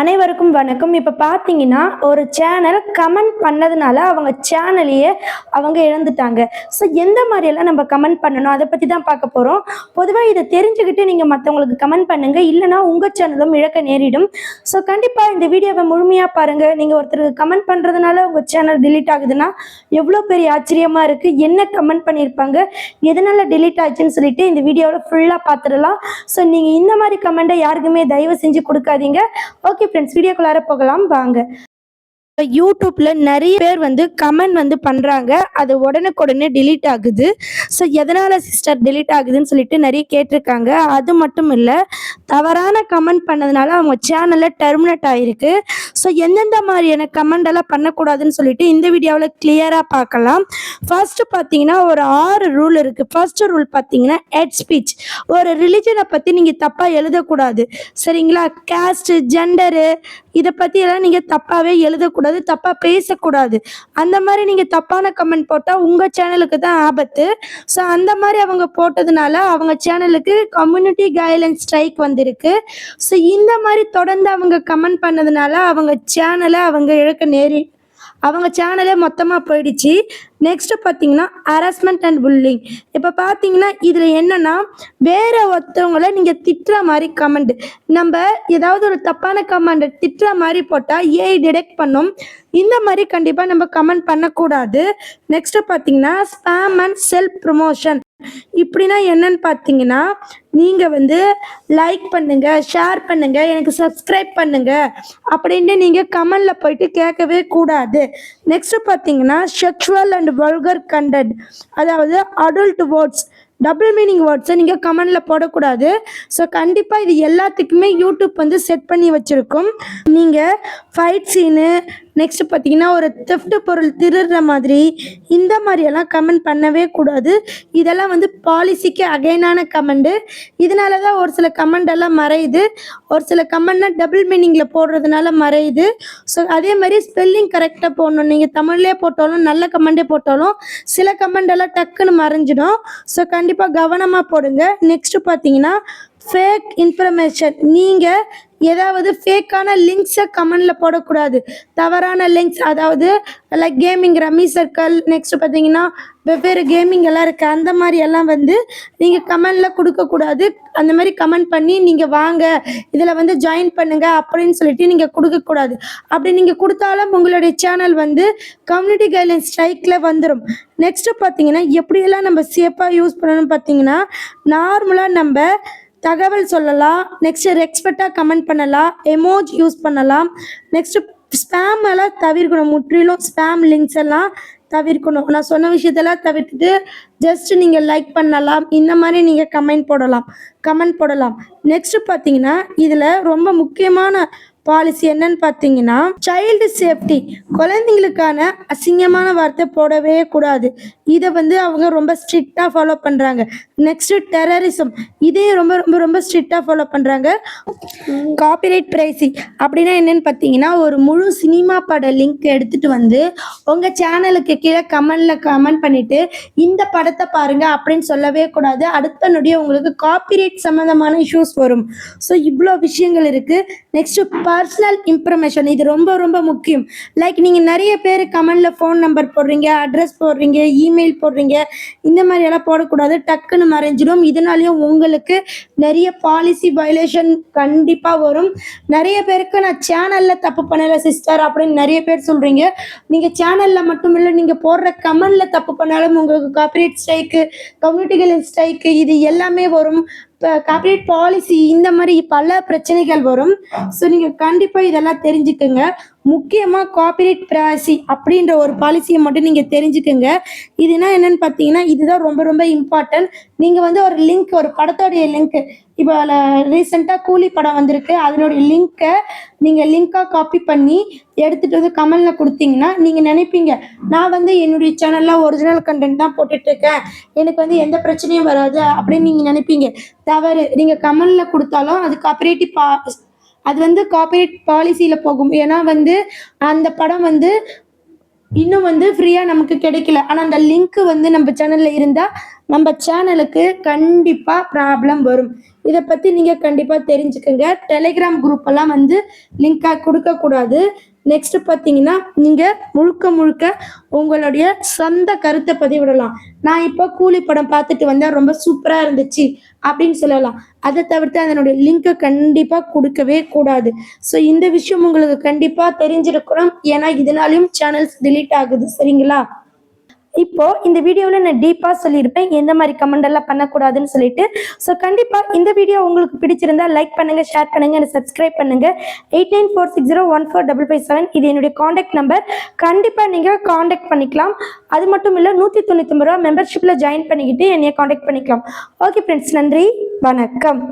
அனைவருக்கும் வணக்கம். இப்போ பார்த்தீங்கன்னா ஒரு சேனல் கமெண்ட் பண்ணதுனால அவங்க சேனலையே அவங்க இழந்துட்டாங்க. ஸோ எந்த மாதிரியெல்லாம் நம்ம கமெண்ட் பண்ணணும்? அதை பற்றி தான் பார்க்க போகிறோம் பொதுவாக இதை தெரிஞ்சுக்கிட்டு நீங்கள் மற்றவங்களுக்கு கமெண்ட் பண்ணுங்கள் இல்லைனா உங்கள் சேனலும் இழக்க நேரிடும். ஸோ கண்டிப்பாக இந்த வீடியோவை முழுமையாக பாருங்கள் நீங்கள் ஒருத்தருக்கு கமெண்ட் பண்ணுறதுனால உங்கள் சேனல் டிலீட் ஆகுதுன்னா எவ்வளோ பெரிய ஆச்சரியமாக இருக்குது என்ன கமெண்ட் பண்ணியிருப்பாங்க? எதனால் டிலீட் ஆச்சுன்னு சொல்லிட்டு இந்த வீடியோவில் ஃபுல்லாக பார்த்துடலாம். ஸோ நீங்கள் இந்த மாதிரி கமெண்ட்டை யாருக்குமே தயவு செஞ்சு கொடுக்காதீங்க. ஓகே ஃப்ரெண்ட்ஸ் வீடியோக்குள்ளார போகலாம். வாங்க. யூடியூப்பில் நிறைய பேர் வந்து கமெண்ட் வந்து பண்ணுறாங்க அது உடனுக்குடனே டிலீட் ஆகுது. ஸோ எதனால் சிஸ்டர் டிலீட் ஆகுதுன்னு சொல்லிட்டு நிறைய கேட்டிருக்காங்க. அது மட்டும் இல்லை தவறான கமெண்ட் பண்ணதுனால அவங்க சேனலில் டெர்மினேட் ஆகிருக்கு ஸோ எந்தெந்த மாதிரியான கமெண்ட் எல்லாம் பண்ணக்கூடாதுன்னு சொல்லிட்டு இந்த வீடியோவில் கிளியராக பார்க்கலாம். ஃபர்ஸ்ட் பார்த்தீங்கன்னா ஒரு ஆறு ரூல் இருக்குது ஃபர்ஸ்ட் ரூல் பார்த்தீங்கன்னா ஹெட் ஸ்பீச் ஒரு ரிலிஜனை பற்றி நீங்கள் தப்பாக எழுதக்கூடாது. சரிங்களா? கேஸ்ட்டு ஜெண்டரு இதை பற்றி எல்லாம் நீங்கள் தப்பாகவே எழுதக்கூடாது தப்பாக பேசக்கூடாது. அந்த மாதிரி நீங்கள் தப்பான கமெண்ட் போட்டால் உங்கள் சேனலுக்கு தான் ஆபத்து. ஸோ அந்த மாதிரி அவங்க போட்டதுனால அவங்க சேனலுக்கு கம்யூனிட்டி கைட்லைன் ஸ்ட்ரைக் வந்திருக்கு. ஸோ இந்த மாதிரி தொடர்ந்து அவங்க கமெண்ட் பண்ணதுனால அவங்க சேனலை அவங்க இழக்க நேரி அவங்க சேனலே மொத்தமாக போயிடுச்சு. நெக்ஸ்ட் பார்த்தீங்கன்னா ஹராஸ்மெண்ட் அண்ட் புல்லிங் இப்போ பார்த்தீங்கன்னா இதில் என்னன்னா வேற ஒருத்தவங்கள நீங்கள் திட்டுற மாதிரி கமெண்ட் நம்ம ஏதாவது ஒரு தப்பான கமெண்ட் திட்டுற மாதிரி போட்டால் ஏஐ டிடெக்ட் பண்ணும். இந்த மாதிரி கண்டிப்பாக நம்ம கமெண்ட் பண்ணக்கூடாது. நெக்ஸ்ட் பார்த்தீங்கன்னா ஸ்பேம் அண்ட் செல்ஃப் ப்ரொமோஷன் இப்படின்னா என்னன்னு பார்த்தீங்கன்னா நீங்கள் வந்து லைக் பண்ணுங்க ஷேர் பண்ணுங்க எனக்கு சப்ஸ்கிரைப் பண்ணுங்க அப்படின்ட்டு நீங்கள் கமெண்டில் போயிட்டு கேட்கவே கூடாது. நெக்ஸ்ட் பார்த்தீங்கன்னா செக்ஷுவல் அண்ட் வல்கர் கண்டென்ட் அதாவது அடல்ட் வேர்ட்ஸ் டபுள் மீனிங் வேர்ட்ஸை நீங்கள் கமெண்டில் போடக்கூடாது. ஸோ கண்டிப்பாக இது எல்லாத்துக்குமே யூடியூப் வந்து செட் பண்ணி வச்சுருக்கும். நீங்கள் ஃபைட் சீனு நெக்ஸ்ட் பார்த்தீங்கன்னா ஒரு தெஃப்ட் பொருள் திருடுற மாதிரி இந்த மாதிரியெல்லாம் கமெண்ட் பண்ணவே கூடாது. இதெல்லாம் வந்து பாலிசிக்கு அகைனான கமெண்டு இதனால தான் ஒரு சில கமெண்ட் எல்லாம் மறையுது. ஒரு சில கமெண்ட்னா டபுள் மீனிங்கில் போடுறதுனால மறையுது. ஸோ அதே மாதிரி ஸ்பெல்லிங் கரெக்டாக போடணும். நீங்கள் தமிழ்லேயே போட்டாலும் நல்ல கமெண்டே போட்டாலும் சில கமெண்ட் எல்லாம் டக்குன்னு மறைஞ்சிடும். ஸோ கண்டிப்பாக கவனமாக போடுங்க. நெக்ஸ்ட் பார்த்தீங்கன்னா ஃபேக் இன்ஃபர்மேஷன் நீங்கள் ஏதாவது ஃபேக்கான லிங்க்ஸை கமெண்டில் போடக்கூடாது. தவறான லிங்க்ஸ் அதாவது like gaming rummy circle next பார்த்தீங்கன்னா வெவ்வேறு கேமிங் எல்லாம் இருக்குது அந்த மாதிரி எல்லாம் வந்து நீங்கள் கமெண்டில் கொடுக்கக்கூடாது. அந்த மாதிரி கமெண்ட் பண்ணி நீங்கள் வாங்க. இதில் வந்து ஜாயின் பண்ணுங்கள் அப்படின்னு சொல்லிட்டு நீங்கள் கொடுக்கக்கூடாது. அப்படி நீங்கள் கொடுத்தாலும் உங்களுடைய சேனல் வந்து கம்யூனிட்டி கைட்லைன் ஸ்ட்ரைக்கில் வந்துடும் நெக்ஸ்ட்டு பார்த்தீங்கன்னா எப்படியெல்லாம் நம்ம சேஃபாக யூஸ் பண்ணணும்னு பார்த்தீங்கன்னா நார்மலாக நம்ம தகவல் சொல்லலாம். நெக்ஸ்ட் ரெக்ஸ்பெக்டாக கமெண்ட் பண்ணலாம். எமோஜ் யூஸ் பண்ணலாம். நெக்ஸ்ட் ஸ்பேம் எல்லாம் தவிர்க்கணும். முற்றிலும் ஸ்பேம் லிங்க்ஸ் எல்லாம் தவிர்க்கணும். நான் சொன்ன விஷயத்தெல்லாம் தவிர்த்துட்டு ஜஸ்ட் நீங்கள் லைக் பண்ணலாம். இந்த மாதிரி நீங்கள் கமெண்ட் போடலாம். கமெண்ட் போடலாம். நெக்ஸ்ட் பார்த்தீங்கன்னா இதில் ரொம்ப முக்கியமான பாலிசி என்னன்னு பார்த்தீங்கன்னா சைல்டு சேஃப்டி குழந்தைங்களுக்கான அசிங்கமான வார்த்தை போடவே கூடாது. இதை வந்து அவங்க ரொம்ப ஸ்ட்ரிக்டாக ஃபாலோ பண்ணுறாங்க நெக்ஸ்ட் டெரரிசம் இதையும் ரொம்ப ரொம்ப ரொம்ப ஸ்ட்ரிக்டாக ஃபாலோ பண்ணுறாங்க காப்பிரைட் பிரைசி அப்படின்னா என்னன்னு பார்த்தீங்கன்னா ஒரு முழு சினிமா பட லிங்க் எடுத்துட்டு வந்து உங்கள் சேனலுக்கு கீழே கமெண்டில் கமெண்ட் பண்ணிட்டு இந்த படத்தை பாருங்க அப்படின்னு சொல்லவே கூடாது. அடுத்த நொடியே உங்களுக்கு காப்பிரைட் சம்மந்தமான இஷ்யூஸ் வரும். ஸோ இவ்வளோ விஷயங்கள் இருக்குது நெக்ஸ்ட்டு பர்சனல் இன்ஃபர்மேஷன் இது ரொம்ப ரொம்ப முக்கியம். லைக் நீங்கள் நிறைய பேர் கமெண்டில் ஃபோன் நம்பர் போடுறீங்க அட்ரஸ் போடுறீங்க இமெயில் போடுறீங்க. இந்த மாதிரி எல்லாம் போடக்கூடாது. டக்குன்னு மறைஞ்சிடும் இதனாலையும் உங்களுக்கு நிறைய பாலிசி வயலேஷன் கண்டிப்பாக வரும். நிறைய பேருக்கு நான் சேனலில் தப்பு பண்ணலை சிஸ்டர் அப்படின்னு நிறைய பேர் சொல்கிறீங்க நீங்கள் சேனலில் மட்டும் இல்லை நீங்கள் போடுற கமெண்டில் தப்பு பண்ணாலும் உங்களுக்கு காப்பரேட் ஸ்ட்ரைக்கு கம்யூனிட்டிகள் ஸ்ட்ரைக்கு இது எல்லாமே வரும். இப்போ காப்பரேட் பாலிசி இந்த மாதிரி பல பிரச்சனைகள் வரும். ஸோ நீங்கள் கண்டிப்பாக இதெல்லாம் தெரிஞ்சுக்கோங்க. முக்கியமாக காப்பிரைட் பிராசி அப்படின்ற ஒரு பாலிசியை மட்டும் நீங்கள் தெரிஞ்சுக்கோங்க. இதுனா என்னன்னு பார்த்தீங்கன்னா இதுதான் ரொம்ப ரொம்ப இம்பார்ட்டன்ட் நீங்கள் வந்து ஒரு லிங்க் ஒரு படத்தோடைய லிங்க் இப்போ ரீசெண்டாக கூலி படம் வந்திருக்கு. அதனுடைய லிங்க்கை நீங்கள் லிங்காக காப்பி பண்ணி எடுத்துகிட்டு வந்து கமலில் கொடுத்தீங்கன்னா நீங்கள் நினைப்பீங்க நான் வந்து என்னுடைய சேனலில் ஒரிஜினல் கண்டென்ட் தான் போட்டுட்ருக்கேன். எனக்கு வந்து எந்த பிரச்சனையும் வராது அப்படின்னு நீங்கள் நினைப்பீங்க. தவறு. நீங்கள் கமலில் கொடுத்தாலும் அது காப்பரேட்டிவ் பா அது வந்து காப்பரேட் பாலிசியில் போகும். ஏன்னா வந்து அந்த படம் வந்து இன்னும் வந்து ஃப்ரீயாக நமக்கு கிடைக்கல. ஆனால் அந்த லிங்க் வந்து நம்ம சேனலில் இருந்தால் நம்ம சேனலுக்கு கண்டிப்பாக ப்ராப்ளம் வரும். இதை பற்றி நீங்கள் கண்டிப்பாக தெரிஞ்சுக்கோங்க. டெலிகிராம் குரூப்பெல்லாம் வந்து லிங்காக கொடுக்கக்கூடாது நெக்ஸ்ட் பார்த்தீங்கன்னா நீங்கள் முழுக்க முழுக்க உங்களுடைய சொந்த கருத்தை பதிவிடலாம். நான் இப்போ கூலி படம் பார்த்துட்டு வந்தேன். ரொம்ப சூப்பராக இருந்துச்சு அப்படின்னு சொல்லலாம். அதை தவிர்த்து அதனுடைய லிங்கை கண்டிப்பாக கொடுக்கவே கூடாது. ஸோ இந்த விஷயம் உங்களுக்கு கண்டிப்பாக தெரிஞ்சிருக்கணும். ஏன்னா இதனாலையும் சேனல்ஸ் டிலீட் ஆகுது. சரிங்களா? இப்போ இந்த வீடியோவில் நான் டீப்பாக சொல்லியிருப்பேன் எந்த மாதிரி கமெண்ட் எல்லாம் பண்ணக்கூடாதுன்னு சொல்லிட்டு. ஸோ கண்டிப்பாக இந்த வீடியோ உங்களுக்கு பிடிச்சிருந்தா லைக் பண்ணுங்க ஷேர் பண்ணுங்க சப்ஸ்கிரைப் பண்ணுங்க. Eight nine four six zero one four double five seven இது என்னுடைய காண்டாக்ட் நம்பர் கண்டிப்பாக நீங்கள் காண்டாக்ட் பண்ணிக்கலாம். அது மட்டும் இல்லை நூற்றி தொண்ணூற்றி ரூபா மெம்பர்ஷிப்பில் ஜாயின் பண்ணிக்கிட்டு என்னைய காண்டாக்ட் பண்ணிக்கலாம். ஓகே ஃப்ரெண்ட்ஸ் நன்றி. வணக்கம்.